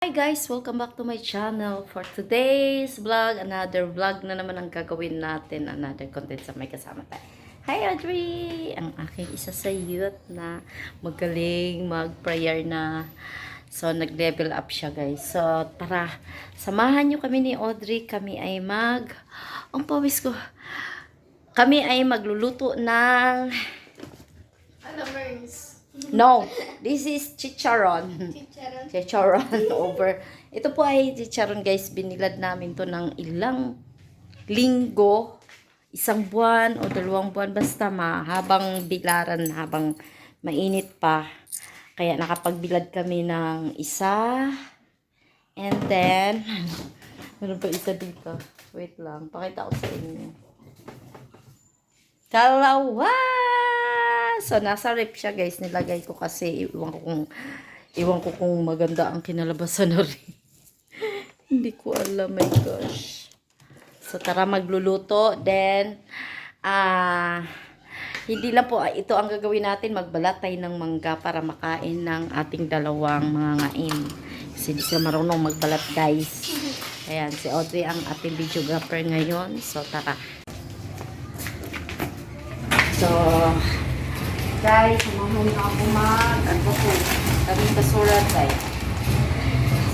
Hi guys! Welcome back to my channel. For today's vlog, another vlog na naman ang gagawin natin. Another content sa may kasama tayo. Hi Audrey! Ang aking isa sa youth na magaling mag-prayer na. So, nag-level up siya guys. So, tara, samahan nyo kami ni Audrey. Kami ay mag... Ang pawis ko. Kami ay magluluto ng... Alamers. No, this is chicharon. Chicharon. chicharon over. Ito po ay chicharon guys, binilad namin to ng ilang linggo, isang buwan o dalawang buwan, basta mahabang bilaran, habang mainit pa. Kaya nakapagbilad kami ng isa. And then, meron pa isa dito. Wait lang, pakita ko sa inyo. Dalawa! So, nasa rep siya guys. Nilagay ko kasi iwan ko kung iwan ko kung maganda ang kinalabasan na rin. Hindi ko alam, my gosh. So, tara magluluto. Then, ah, hindi lang po, ah, ito ang gagawin natin. Magbalat tayo ng mangga para makain ng ating dalawang mga ngain. Kasi hindi sila marunong magbalat, guys. Ayan, si Audrey ang ating videographer ngayon. So, tara. So, guys, samahan niyo ako mag, ano po, kaming kasurat guys.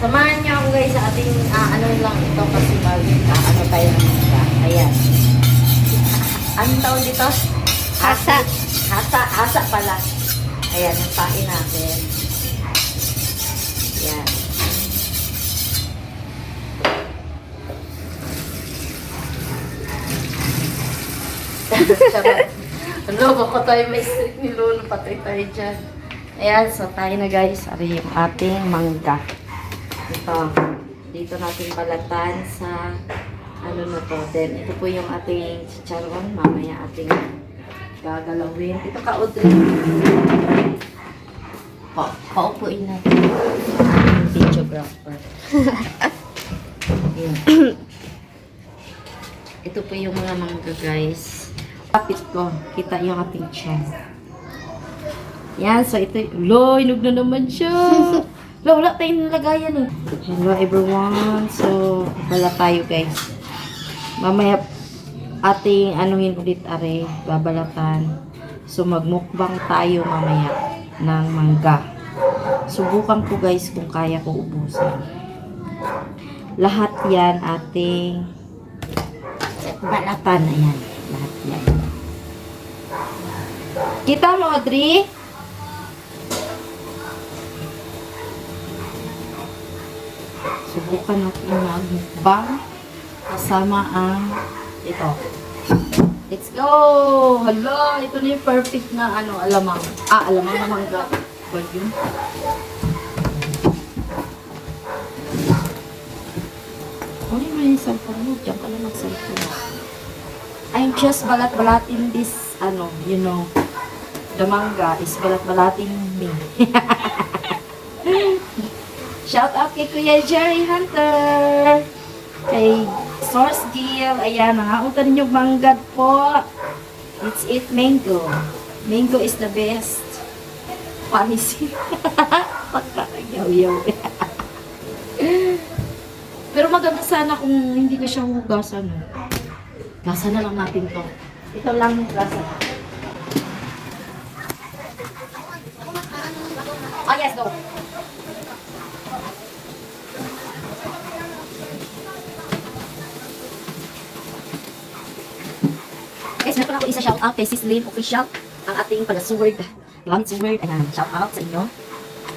Samahan niyo ako guys sa ating, ah, ano lang ito kasi mag, ah, ano tayo ng mga. Ayan. Anong tawag dito? Hasa. Hasa, hasa pala. Ayan, yung pain natin. Ayan. Ano, baka tayo may streak ni Lolo, patay tayo dyan. Ayan, so tayo na guys, ari yung ating mangga. Ito, dito natin balatan sa ano na to. Then, ito po yung ating chicharon. Mamaya ating gagalawin. Ito ka, Audrey. Pa paupuin natin ating videographer. Ayan. Ito po yung mga mangga guys. Kapit ko, kita yung ating tiyan. Yan, so ito, lo, inog na naman siya. Lo, wala tayong nilagayan eh. Hello everyone, so, wala tayo guys. Mamaya, ating anuhin ulit are, babalatan. So, magmukbang tayo mamaya ng mangga. Subukan ko guys kung kaya ko ubusin. Lahat yan ating balatan. Ayan, lahat yan. Kita mo, Audrey? Subukan natin mag-mukbang kasama ang ito. Let's go! Hala, ito na yung perfect na ano, alamang. Ah, alamang na mangga. Ba yun? Kunin mo yung cellphone mo. Diyan ka lang mag-cellphone. I'm just balat-balatin this, ano, you know, the manga is balat-balatin me. Shout out kay Kuya Jerry Hunter. Kay Source Gill. Ayan, nangautan ninyo manggad po. It's it mango. Mango is the best. Panisi. Pagkakayaw-yaw. Pero maganda sana kung hindi ko siya hugasan. Gasa na lang natin to. Ito lang yung gasa. Ah, yes, go. Guys, meron ako isa shout out kay Sis Lynn Official, ang ating pala-sword. Gamit sword. Ayan, shout out sa inyo.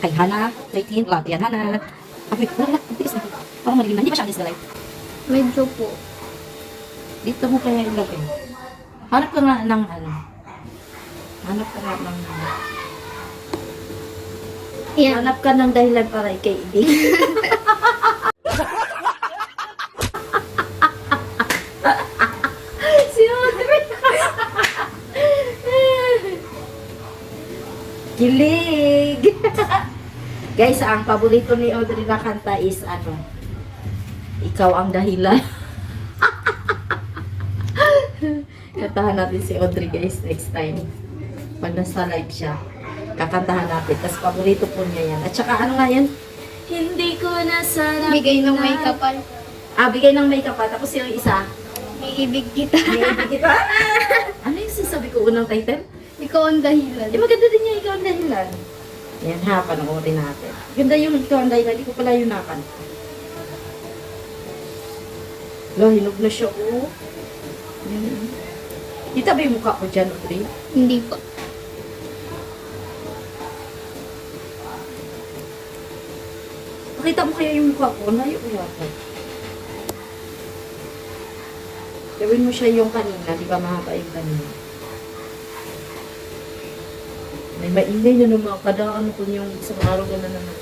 Kay Hana, 13 vlog. Ayan, Hana. Wait, wala na. Tiis na. Parang malilim na. Hindi ba siya alis na live? Medyo po. Dito mo kaya ilagay. Hanap ka nga ng ano. Hanap ka nga ng Yan. Hanap ka ng dahilan para kay Audrey. Kilig. Guys, ang paborito ni Audrey na kanta is ano? Ikaw ang dahilan. Kantahan natin si Audrey guys next time. Pag nasa live siya. Kakantahan natin. Tapos paborito po niya yan. At saka ano nga yan? Hindi ko na sana Bigay ng may kapal. Ah, bigay ng makeup pa. Tapos yung isa. May ibig kita. May ibig kita. ano yung sinasabi ko unang title? Ikaw ang dahilan. Eh, maganda din yung ikaw ang dahilan. Yan ha, panoorin natin. Ganda yung ikaw ang dahilan. Hindi ko pala yun napan. Lo, hinog na siya, oh. Yan. Kita ba yung mukha ko dyan, Audrey? Hindi po. Pakita mo kaya yung mukha ko. Layo ko. Gawin mo siya yung kanina. Di ba mahaba yung kanina? May maingay na naman. Kada ano ko yung isang araw ko na naman.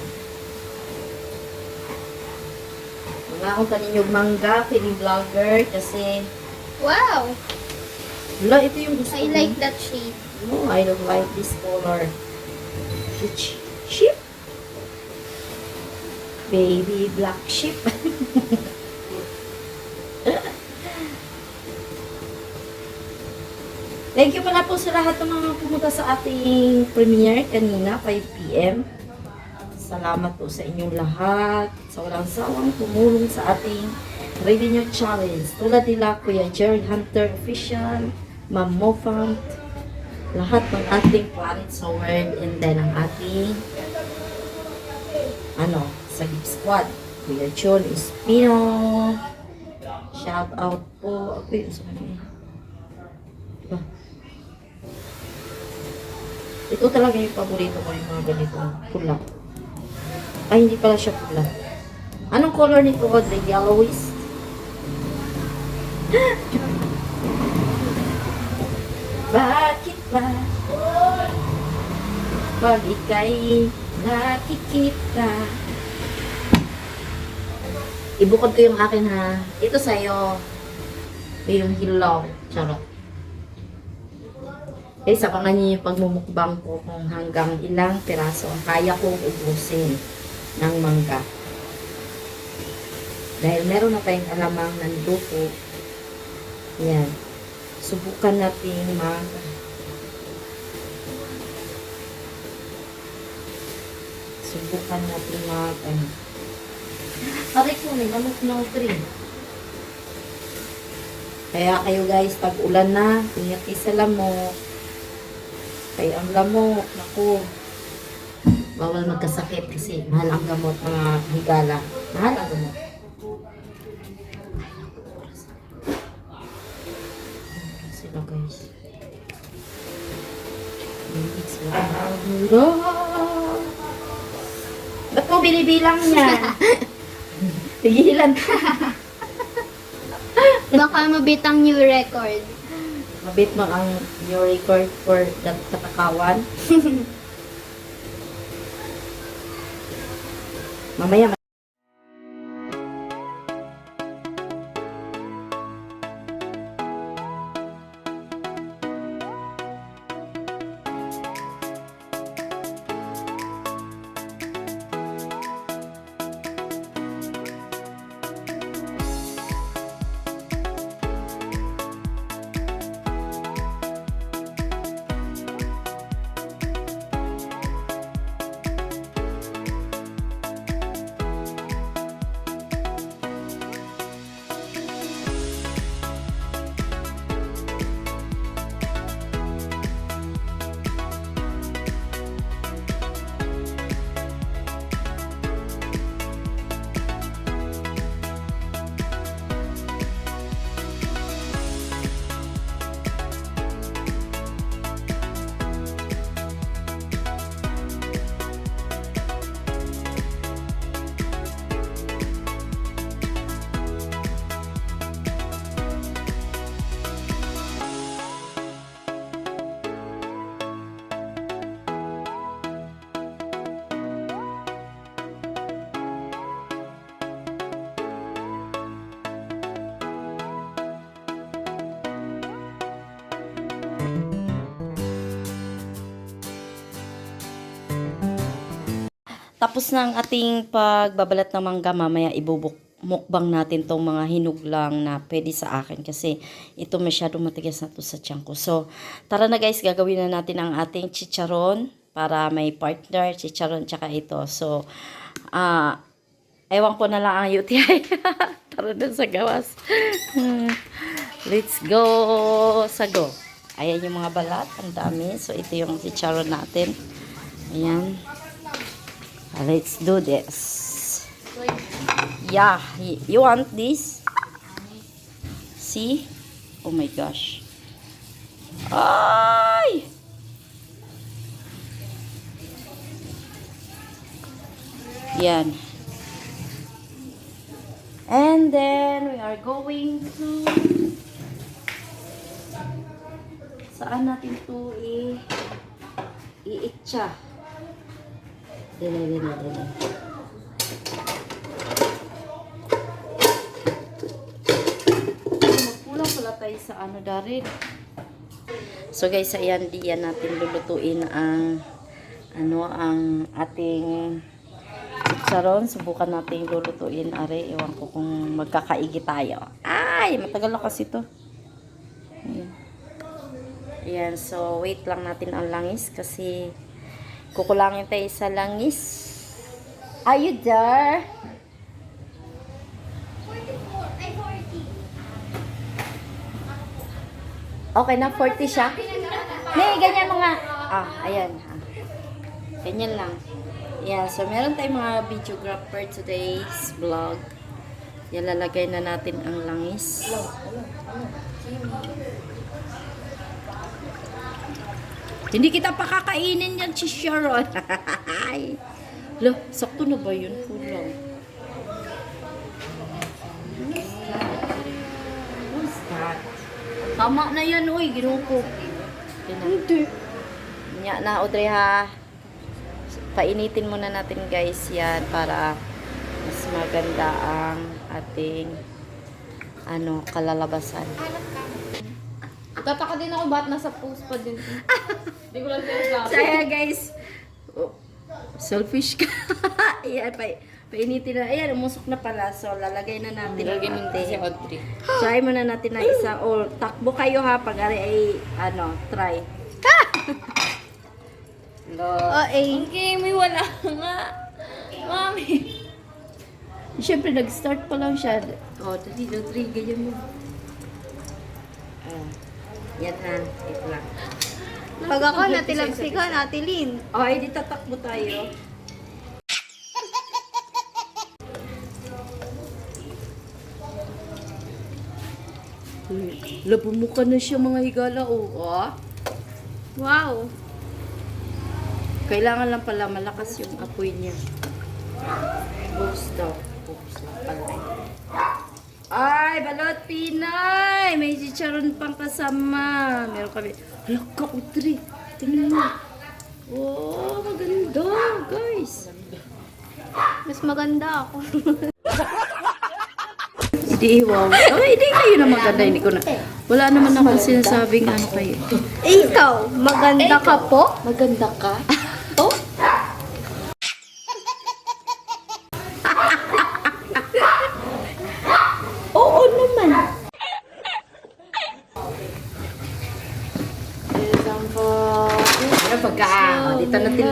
Mga akong kanina yung mangga, feeling vlogger, kasi, Wow! wala, ito yung gusto I ko. like that shade. No, I don't like this color. Sheep? Baby black sheep. Thank you pala po sa lahat ng mga pumunta sa ating premiere kanina, 5pm. Salamat po sa inyong lahat, sa walang sawang tumulong sa ating revenue challenge. Tulad nila Kuya Jerry Hunter Official, Ma'am Mofant, lahat ng ating planet sa world and then ang ating ano, sa Geek Squad. Kuya Chon Espino. Shout out po. Ako yun sa. Diba? Ito talaga yung paborito ko yung mga ganitong pula. Ay, hindi pala siya pula. Anong color nito, Audrey? Yellowish? Bakit ba Pag ika'y nakikita Ibukod ko yung akin ha Ito sa'yo Yung hilaw Charot Eh, sa niyo yung pagmumukbang ko kung hanggang ilang piraso ang kaya kong ubusin ng mangga. Dahil meron na tayong alamang nandupo. Yan. Subukan natin mag Subukan natin mag Aray ko, may lamok ng tree. Kaya kayo guys, pag ulan na, ingat kayo sa lamok. Kaya ang lamok, naku, bawal magkasakit kasi mahal ang gamot mga higala. Mahal ang gamot. Sila guys. Ba't mo binibilang niya? Tigilan ka. Baka mabitang new record. Mabit mo ang your record for that katakawan. Mamaya Tapos na ating pagbabalat ng mangga, mamaya ibubuk mukbang natin tong mga hinug lang na pwede sa akin kasi ito masyadong matigas na to sa tiyan ko. So, tara na guys, gagawin na natin ang ating chicharon para may partner, chicharon tsaka ito. So, Ah, ewan ko na lang ang UTI. Tara na sa gawas. Let's go sa go. Ayan yung mga balat. Ang dami. So, ito yung chicharon natin. Ayan. Let's do this. Yeah. You want this? See? Oh my gosh. Ay! Yan. And then, we are going to... Saan natin to i... iitsa? Dili, dili, dili. Magkulang pala tayo sa ano darin. So guys, ayan, diyan natin lulutuin ang ano ang ating Sharon, subukan natin lulutuin. Are, ewan ko kung magkakaigi tayo. Ay, matagal na kasi to. Ayan. Ayan, so wait lang natin ang langis kasi kukulangin tayo sa langis. Are you there? Okay na, 40 siya. May ganyan mga... Ah, ayan. Ganyan lang. Yeah, so meron tayong mga videographer today's vlog. Yan, lalagay na natin ang langis. Hindi kita pakakainin yan, si Sharon. Lo, sakto na ba yun? Kulang. What's that? Tama na yan, uy. Ginuko. Hindi. Nya na, Audrey, ha? Painitin muna natin, guys, yan para mas maganda ang ating ano, kalalabasan. Tataka din ako ba't nasa post pa din. Hindi ko lang sinasabi. Kaya, guys, oh, selfish ka. Ayan, pa, painitin na. Ayan, umusok na pala. So, lalagay na natin Ganun si ating. Audrey. Try muna natin na isa. O, takbo kayo ha. Pag ari ay, ano, try. Lo. Oh, eh. Okay, may wala nga. Mami. Siyempre, nag-start pa lang siya. O, oh, dali, dali, ganyan mo. Ah, yan ha. Ito lang. Pag ako, natilagsi ka, natilin. Okay, di tatakbo tayo. Labo mo ka na siya mga higala, oh. Ah. Wow. Kailangan lang pala malakas yung apoy niya. Boost daw. Boost lang pala. Ay, balot Pinay! May chicharon pang kasama. Meron kami. Hala ka, Audrey. Tingnan mo. Oh, maganda, guys. Mas maganda ako. Hindi, wow. Oh, hindi kayo na maganda. Hindi ko na. Wala naman akong sinasabing ano kayo. Eh, ikaw, maganda ka po? Maganda ka? Oh? Oo naman. Ano pagka, oh, dito natin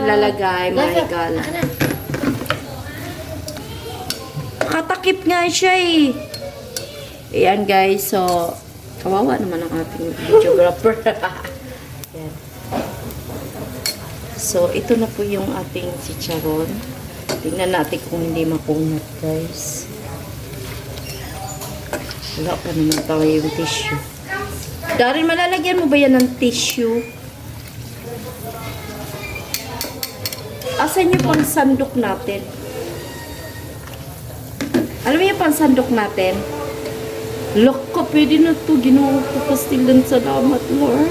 lalagay, mga higala. Katakip nga siya eh. Ayan guys, so, kawawa naman ang ating videographer. Ayan. So, ito na po yung ating chicharon. Tingnan natin kung hindi makunat guys. Wala pa naman tayo yung tissue. Darin, malalagyan mo ba yan ng tissue? Asan yung pang sandok natin? Alam mo yung pang sandok natin? Loko, pwede na to. Ginawa ko pastilan. Salamat, Lord.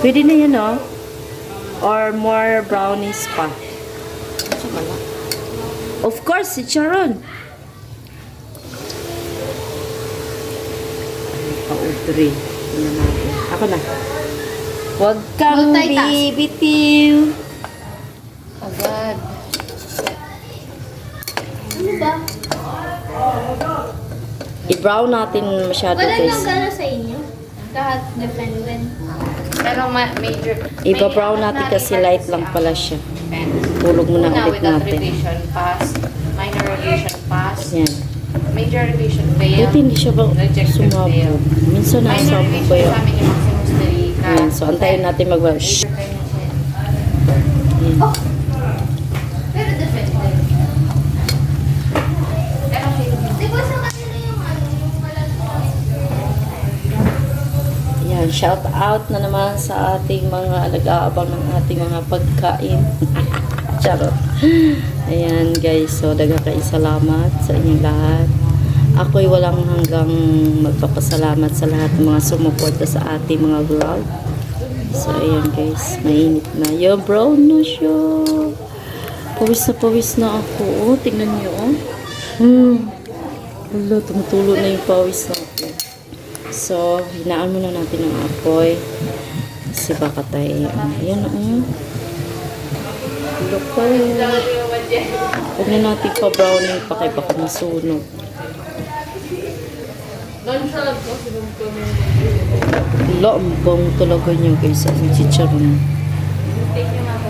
Pwede na yan, oh. Or more brownies pa. Of course, si Charon. Ano natin? Ako na. Huwag kang bibitiw. Agad. Ano ba? I-brown natin masyado Wala guys. nang gano'n sa inyo? Lahat dependent. Pero ma- major... Iba-brown natin kasi light lang pala siya. Tulog muna Una, ulit without natin. revision, pass. Minor revision, pass. Yan. Major revision, fail. Buti hindi siya ba sumabog. Minsan Minor nasabog ko yun. Sa amin yung maximum study ka. Yan. So, antayin natin mag Shh! Major revision. Yan. Pero defended. Pero fail. Di ba sa kanila yung ano, yung Yan, shout out na naman sa ating mga nag-aabang ng ating mga pagkain. Charot. Ayan guys, so daga kayo salamat sa inyong lahat. Ako'y walang hanggang magpapasalamat sa lahat ng mga sumuporta sa ating mga vlog. So ayan guys, mainit na. Yo, brown na siya. Pawis na pawis na ako. Oh, tingnan niyo oh. Hmm. Wala, tumutulo na yung pawis na ako. So, hinaan muna natin ang apoy. Kasi baka tayo, ano, yan o. Loko. Huwag na natin pa-browning pa kay baka masunog. Non-shot ko, sinunod ko mo. Lambang talaga niya guys, ang chicharon.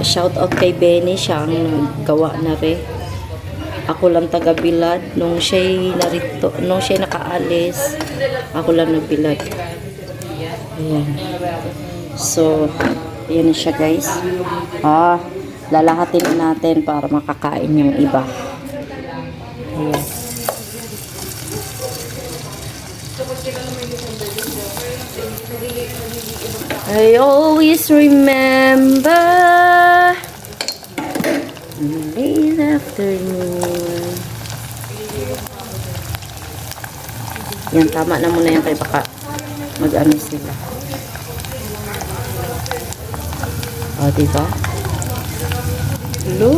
Shout out kay Benny, siya ang naggawa na rin. Ako lang taga Bilad. Nung siya'y narito, nung siya'y nakaalis, ako lang nagbilad. Ayan. So, yan na siya guys. Ah, lalahatin na natin para makakain yung iba. Ayan. I always remember late afternoon. Yan, tama na muna yan kay baka mag-ano sila. O, diba? Hello!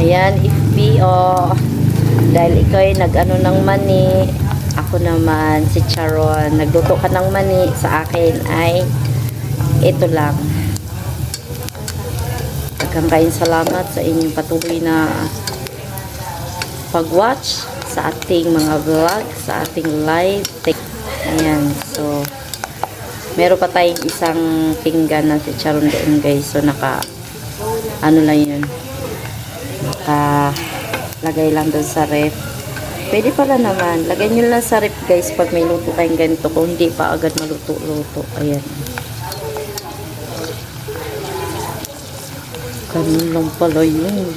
Ayan, FB, oh. Dahil ikaw ay nag-ano ng mani, ako naman, si Charon, nagluto ka ng mani, sa akin ay ito lang. Daghang salamat sa inyong patuloy na pag-watch sa ating mga vlog, sa ating live. Ayan, so, meron pa tayong isang pinggan na si Charon doon guys. So, naka, ano lang yun, naka, lagay lang doon sa ref. Pwede pala naman. Lagay nyo lang sa ref guys pag may luto kayong ganito. Kung hindi pa agad maluto-luto. Ayan. Ganun lang pala yun.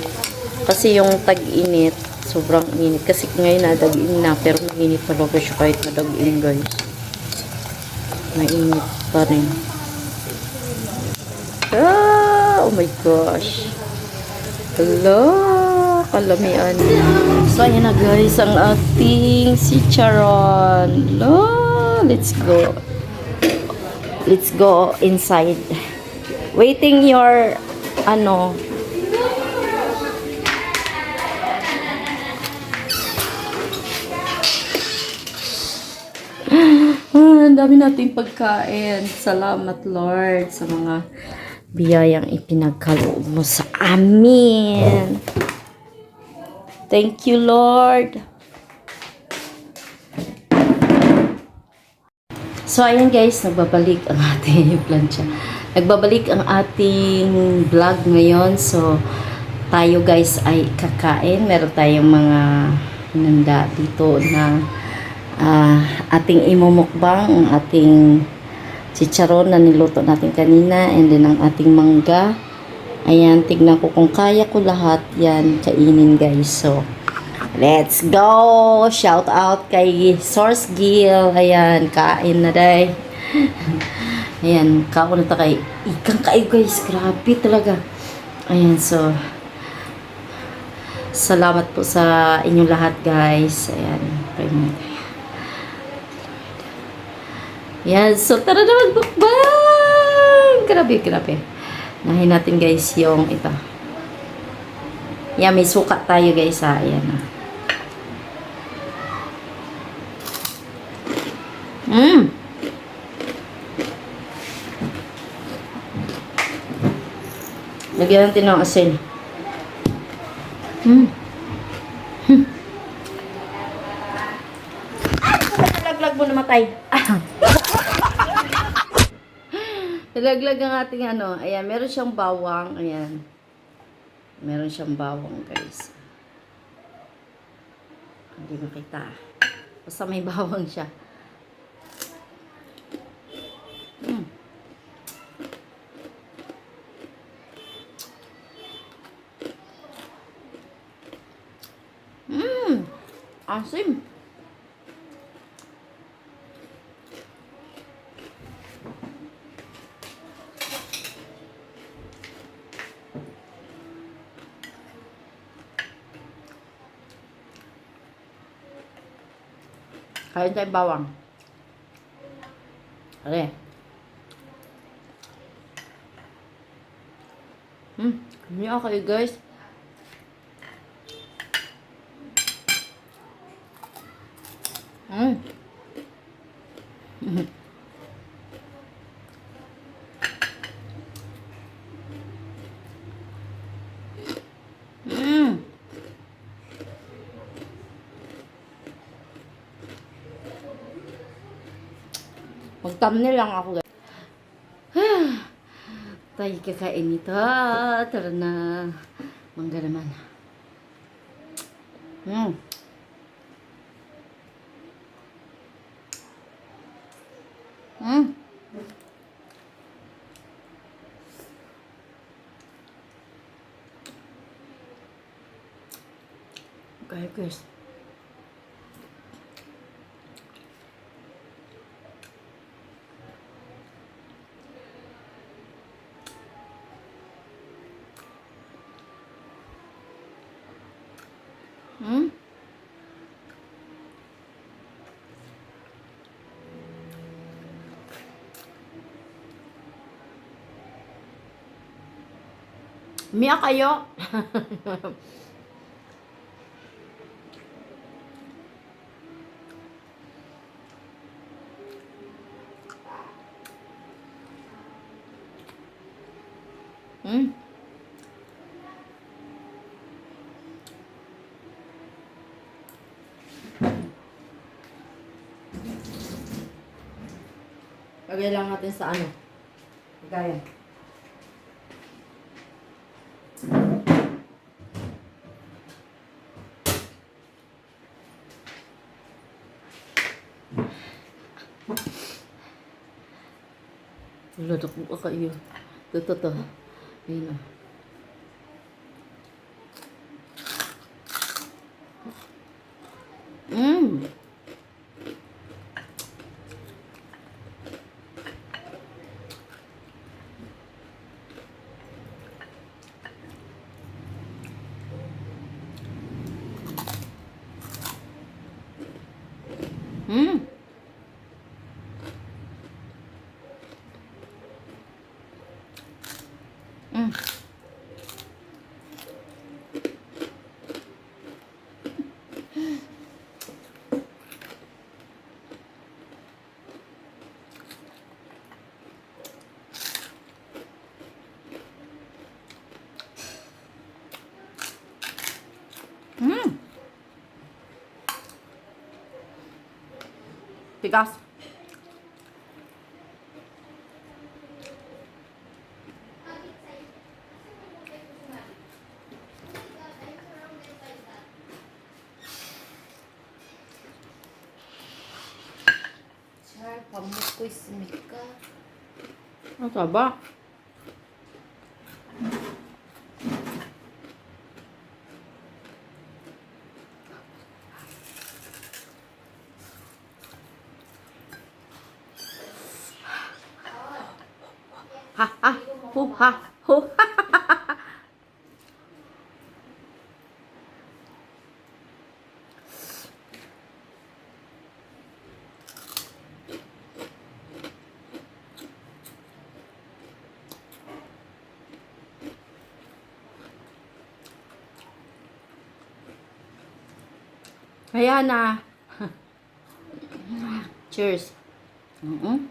Kasi yung tag-init, sobrang init. Kasi ngayon na dag-in na. Pero mainit talaga siya kahit na dag-in guys. Mainit pa rin. Ah, oh my gosh. Hello, kalamian. So, ayan na guys, ang ating si Charon. Hello, let's go. Let's go inside. Waiting your, ano, Ah, dami nating pagkain. Salamat, Lord, sa mga biyayang ipinagkaloob mo sa amin. Thank you, Lord. So, ayan guys, nagbabalik ang ating plancha. Nagbabalik ang ating vlog ngayon. So, tayo guys ay kakain. Meron tayong mga nanda dito na ah, ating imumukbang, ang ating chicharon na niluto natin kanina, and then ang ating mangga. Ayan, tignan ko kung kaya ko lahat yan kainin guys. So, let's go! Shout out kay Source Gill. Ayan, kain na day. Ayan, kaon na kay ikang kayo guys. Grabe talaga. Ayan, so, salamat po sa inyong lahat guys. Ayan, pray mo so tara na magbukbang! Grabe, grabe. Unahin natin guys yung ito. Yan, may suka tayo guys ha. Ayan ha. Mmm! Lagyan natin ng asin. Mmm! Hm. Ah! Nalaglag mo namatay. Ang ating ano. Ayan, meron siyang bawang. Ayan. Meron siyang bawang, guys. Hindi makita. Basta may bawang siya. Mm. Mmm! Asim! Kain tayong bawang. Ale. Hmm, hindi okay guys. Hmm. Hmm. Mag-thumbnail lang ako. Tayo kakain nito. Tara na. Mangga naman. Hmm. Hmm. Okay, guys. Hmm? Miya kayo? Hmm? Lagay lang natin sa ano. Gaya. Wala na po kayo. Ito, ito, ito. Ayun na. Mmm. Mmm. because 잘 밥 먹고 있습니까? 아, Ha ha hu ha hu Kaya na. Cheers. Mm-mm.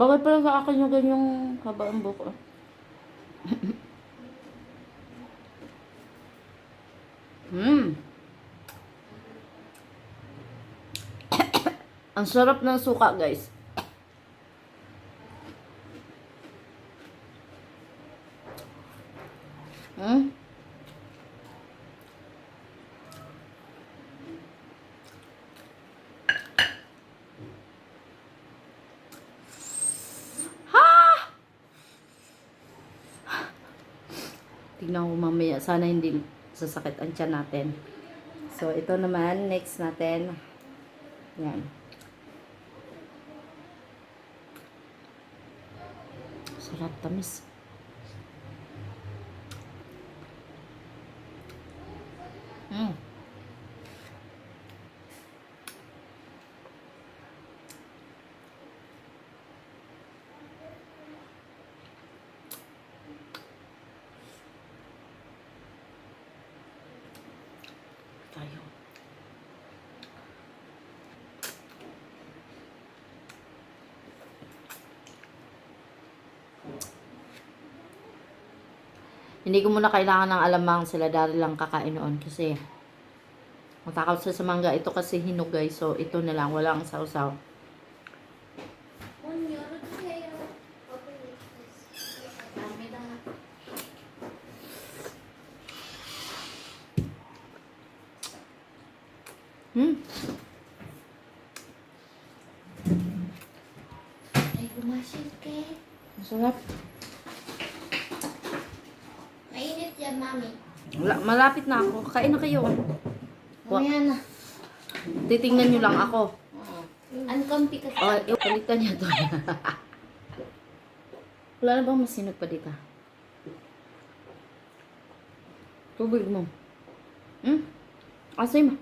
Bakit pala sa akin yung ganyang haba ang buko? Hmm. ang sarap ng suka, guys. Hmm? Tingnan ko mamaya. Sana hindi sasakit ang tiyan natin. So, ito naman. Next natin. Yan. Sarap tamis. Mm. Tayo. Hindi ko muna kailangan ng alamang sila dahil lang kakain noon kasi matakot sa sa mangga. Ito kasi hinog guys. So ito na lang. Walang sausaw. Hmm. Ay, gumasin ke. Masarap. Mainit yan, mami. Wala- Malapit na ako. Kain na kayo. Wa- na. Titingnan nyo lang ako. Uncomfy kasi. Oh, eh, palitan niya to. Wala na bang masinog pa dito? Tubig mo. Hmm? Asay mo.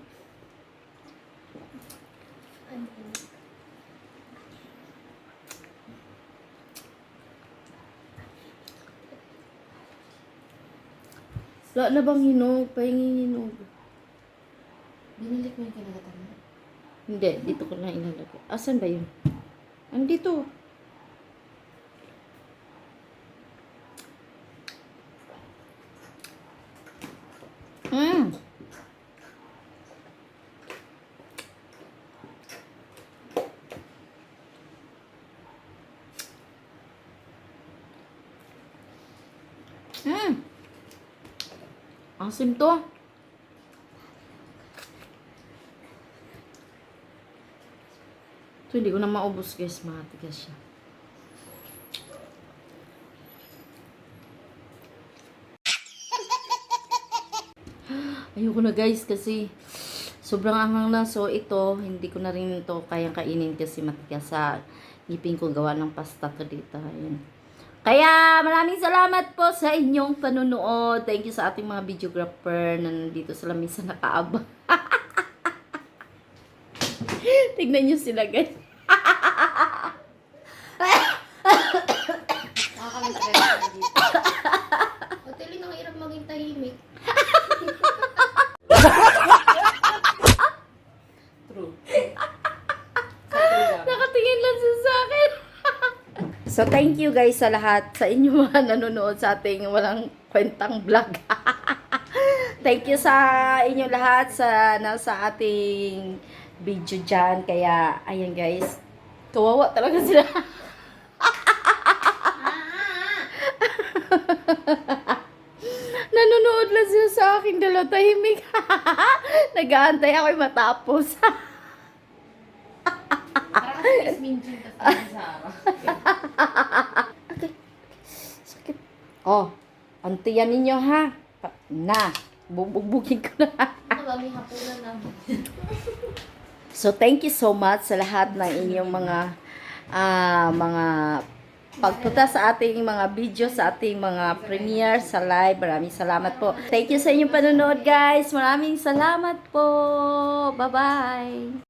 Wala na bang hinog? Pahingin hinog. Binalik mo yung kinagatan mo. Hindi, dito ko na ilalagay. Asan ba yun? Andito. Mm. Mm. Asim to. Ito, hindi ko na maubos guys. Matigas siya. Ayoko na guys kasi sobrang anghang na. So ito, hindi ko na rin ito kayang kainin kasi matigas sa ngipin ko gawa ng pasta to dito. Ayun. Kaya maraming salamat po sa inyong panunood. Thank you sa ating mga videographer na nandito sila minsan nakaabang. Tignan nyo sila guys. Nakakamit ka na dito. Hotelin ang hirap maging tahimik. True. Nakatingin lang siya sa akin. So, thank you guys sa lahat. Sa inyo mga nanonood sa ating walang kwentang vlog. thank you sa inyo lahat sa nasa ating video dyan. Kaya, ayan guys. Kawawa talaga sila. Nanonood lang sila sa akin dalawa tahimik. Nag-aantay ako matapos. Parang Sarah. Sakit. Oh, antiyan ninyo ha. Na, bubugbugin ko na. So, thank you so much sa lahat ng inyong mga ah mga pagpunta sa ating mga video, sa ating mga premiere, sa live. Maraming salamat po. Thank you sa inyong panonood, guys. Maraming salamat po. Bye-bye.